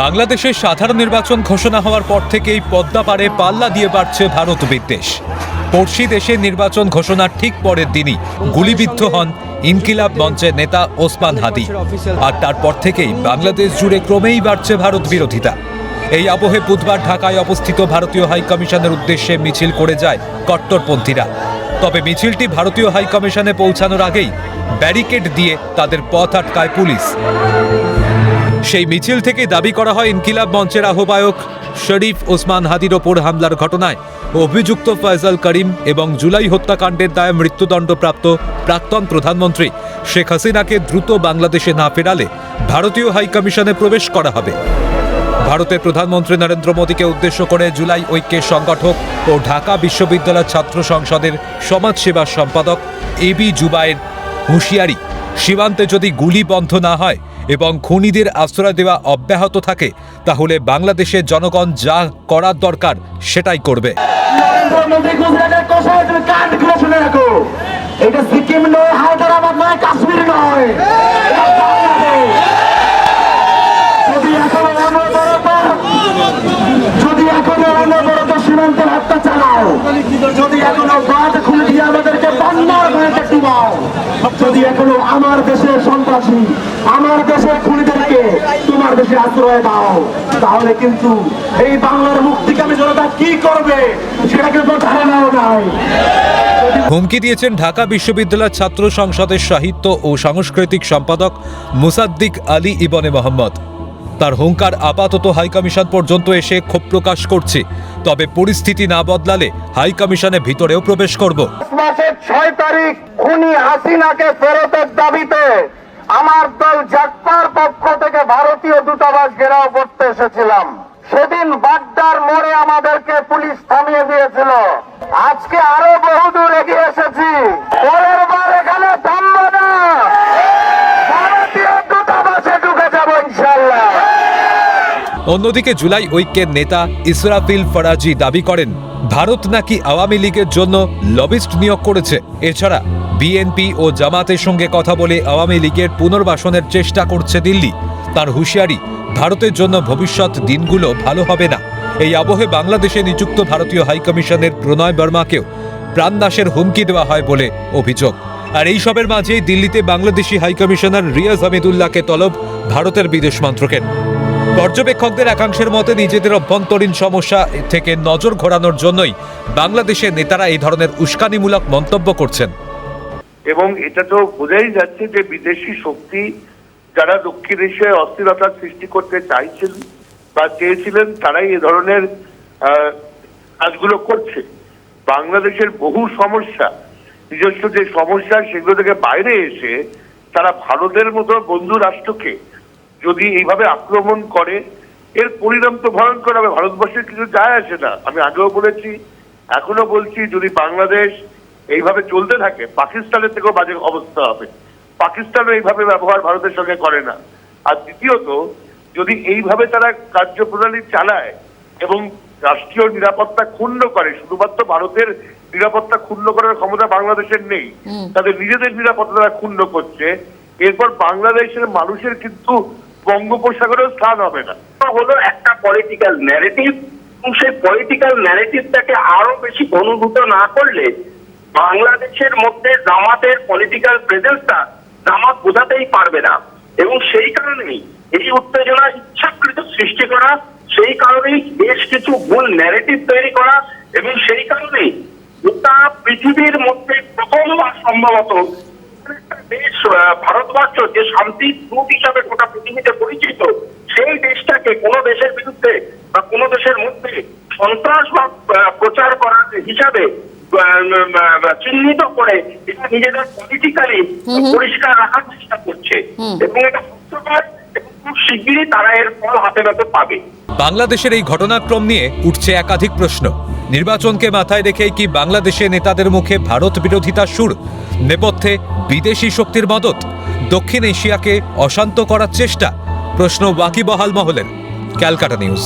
বাংলাদেশের সাধারণ নির্বাচন ঘোষণা হওয়ার পর থেকেই পদ্মা পারে পাল্লা দিয়ে বাড়ছে ভারত বিদ্বেষ। পড়শি দেশের নির্বাচন ঘোষণার ঠিক পরের দিনই গুলিবিদ্ধ হন ইনকিলাব মঞ্চের নেতা ওসমান হাদি। আর তারপর থেকেই বাংলাদেশ জুড়ে ক্রমেই বাড়ছে ভারত বিরোধিতা। এই আবহে বুধবার ঢাকায় অবস্থিত ভারতীয় হাইকমিশনের উদ্দেশ্যে মিছিল করে যায় কট্টরপন্থীরা। তবে মিছিলটি ভারতীয় হাইকমিশনে পৌঁছানোর আগেই ব্যারিকেড দিয়ে তাদের পথ আটকায় পুলিশ। সেই মিছিল থেকে দাবি করা হয় ইনকিলাব মঞ্চের আহ্বায়ক শরীফ ওসমান হাদির ওপর হামলার ঘটনায়। অভিযুক্ত ফয়জাল করিম এবং জুলাই হত্যাকাণ্ডের দায়ে মৃত্যুদণ্ডপ্রাপ্ত প্রাক্তন প্রধানমন্ত্রী শেখ হাসিনাকে দ্রুত বাংলাদেশে না ফেরালে ভারতীয় হাইকমিশনে প্রবেশ করা হবে। ভারতের প্রধানমন্ত্রী নরেন্দ্র মোদীকে উদ্দেশ্য করে জুলাই ঐক্যের সংগঠক ও ঢাকা বিশ্ববিদ্যালয় ছাত্র সংসদের সমাজসেবা সম্পাদক এবি জুবায়ের হুঁশিয়ারি, সীমান্তে যদি গুলি বন্ধ না হয় এবং খুনিদের আশ্রয় দেওয়া অব্যাহত থাকে, তাহলে বাংলাদেশের জনগণ যা করার দরকার সেটাই করবে। এটা সিকিম নয়, হায়দ্রাবাদ নয় কাশ্মীর নয় এটা বাংলাদেশ। যদি এখনও অনবরত যদি এখনও অনবরত সীমান্তে হত্যা চালাও যদি এখনও বাঁধ খুলে দিয়ে আমাদেরকে বন্যার ভয়কে ডুবাও যদি এখনও আমার দেশে সন্ত্রাসী, আমার দেশে খুনিদেরকে তোমার দেশে আশ্রয় দাও, তাহলে কিন্তু এই বাংলার মুক্তিকামী জনতা কি করবে সেটা কিন্তু ধারণাও নাই। হুমকি দিয়েছেন ঢাকা বিশ্ববিদ্যালয়ের ছাত্র সংসদের সাহিত্য ও সাংস্কৃতিক সম্পাদক মুসাদ্দিক আলী ইবনে মোহাম্মদ। তার হুঙ্কার আপাতত হাইকমিশন পর্যন্ত এসে ক্ষোভ প্রকাশ করছে। তবে পরিস্থিতি না বদলালে হাইকমিশনে ভিতরেও প্রবেশ করব। মাসের ছয় তারিখ খুনি হাসিনাকে ফেরতের দাবিতে আমার দল জাকপার পক্ষ থেকে ভারতীয় দূতাবাস ঘেরাও করতে এসেছিলাম। সেদিন বাড্ডার মোড়ে আমাদেরকে পুলিশ থামিয়ে দিয়েছিল। আজকে আরও বহুদূর এগিয়ে এসেছি পরের বার এখানে থামবো না ভারতীয় দূতাবাসে ঢুকে যাব ইনশাল্লাহ অন্যদিকে জুলাই ঐক্যের নেতা ইসরাফিল ফরাজি দাবি করেন, ভারত নাকি আওয়ামী লীগের জন্য লবিস্ট নিয়োগ করেছে। এছাড়া, বিএনপি ও জামাতের সঙ্গে কথা বলে আওয়ামী লীগের পুনর্বাসনের চেষ্টা করছে দিল্লি। তার হুঁশিয়ারি, ভারতের জন্য ভবিষ্যৎ দিনগুলো ভালো হবে না। এই আবহে বাংলাদেশে নিযুক্ত ভারতীয় হাইকমিশনের প্রণয় বর্মাকেও প্রাণনাশের হুমকি দেওয়া হয় বলে অভিযোগ। আর এই সবের মাঝেই দিল্লিতে বাংলাদেশি হাইকমিশনার রিয়াজ হামিদুল্লাহকে তলব ভারতের বিদেশ মন্ত্রকের। পর্যবেক্ষকদের একাংশের মতে, নিজেদের অভ্যন্তরীণ সমস্যা থেকে নজর ঘোরানোর জন্যই বাংলাদেশের নেতারা এই ধরনের উস্কানিমূলক মন্তব্য করছেন। এবং এটা তো বোঝাই যাচ্ছে যে বিদেশি শক্তি যারা দক্ষিণ এশিয়ায় অস্থিরতার সৃষ্টি করতে চাইছেন বা চেয়েছিলেন, তারাই এ ধরনের কাজগুলো করছে। বাংলাদেশের বহু সমস্যা, নিজস্ব যে সমস্যা সেগুলো থেকে বাইরে এসে তারা ভারতের মতো বন্ধু রাষ্ট্রকে যদি এইভাবে আক্রমণ করে এর পরিণাম তো ভয়ঙ্কর হবে ভারতবর্ষের কিছু যায় আসে না। আমি আগেও বলেছি এখনও বলছি যদি বাংলাদেশ এইভাবে চলতে থাকে পাকিস্তানের থেকেও বাজে অবস্থা হবে। পাকিস্তানও এইভাবে ব্যবহার ভারতের সঙ্গে করে না। আর দ্বিতীয়ত যদি এইভাবে তারা কার্যপ্রণালী চালায় এবং রাষ্ট্রীয় নিরাপত্তা ক্ষুণ্ণ করে শুধুমাত্র ভারতের নিরাপত্তা ক্ষুণ্ণ করার ক্ষমতা বাংলাদেশের নেই তাদের নিজেদের নিরাপত্তা তারা ক্ষুণ্ণ করছে এরপর বাংলাদেশের মানুষের কিন্তু বঙ্গোপসাগরেও স্থান হবে না। হলো একটা পলিটিক্যাল ন্যারেটিভ এবং সেই পলিটিক্যাল ন্যারেটিভটাকে আরও বেশি অনুভূত না করলে বাংলাদেশের মধ্যে জামাতের পলিটিক্যাল প্রেজেন্সটা জামাত বোঝাতেই পারবে না। এবং সেই কারণেই এই উত্তেজনা, ইচ্ছাকৃত সৃষ্টি করা, সেই কারণেই বেশ কিছু ভুল ন্যারেটিভ তৈরি করা, এবং সেই কারণেই গোটা পৃথিবীর মধ্যে প্রথমবার সম্ভবত দেশ ভারতবর্ষ যে শান্তি দূত হিসাবে গোটা পৃথিবীতে পরিচিত সেই দেশটাকে কোন দেশের বিরুদ্ধে বা কোন দেশের মধ্যে সন্ত্রাসবাদ প্রচার করার হিসাবে চিহ্নিত করে এটা নিজেদের পলিটিক্যালি পরিষ্কার রাখার চেষ্টা করছে। এবং এটা সত্যকার খুব শিগগিরই তারা এর ফল হাতে নাতে পাবে। বাংলাদেশের এই ঘটনাক্রম নিয়ে উঠছে একাধিক প্রশ্ন। নির্বাচনকে মাথায় রেখেই কি বাংলাদেশে নেতাদের মুখে ভারত বিরোধিতা সুর? নেপথ্যে বিদেশি শক্তির মদত? দক্ষিণ এশিয়াকে অশান্ত করার চেষ্টা? প্রশ্ন বাকি বহাল মহলের, ক্যালকাটা নিউজ।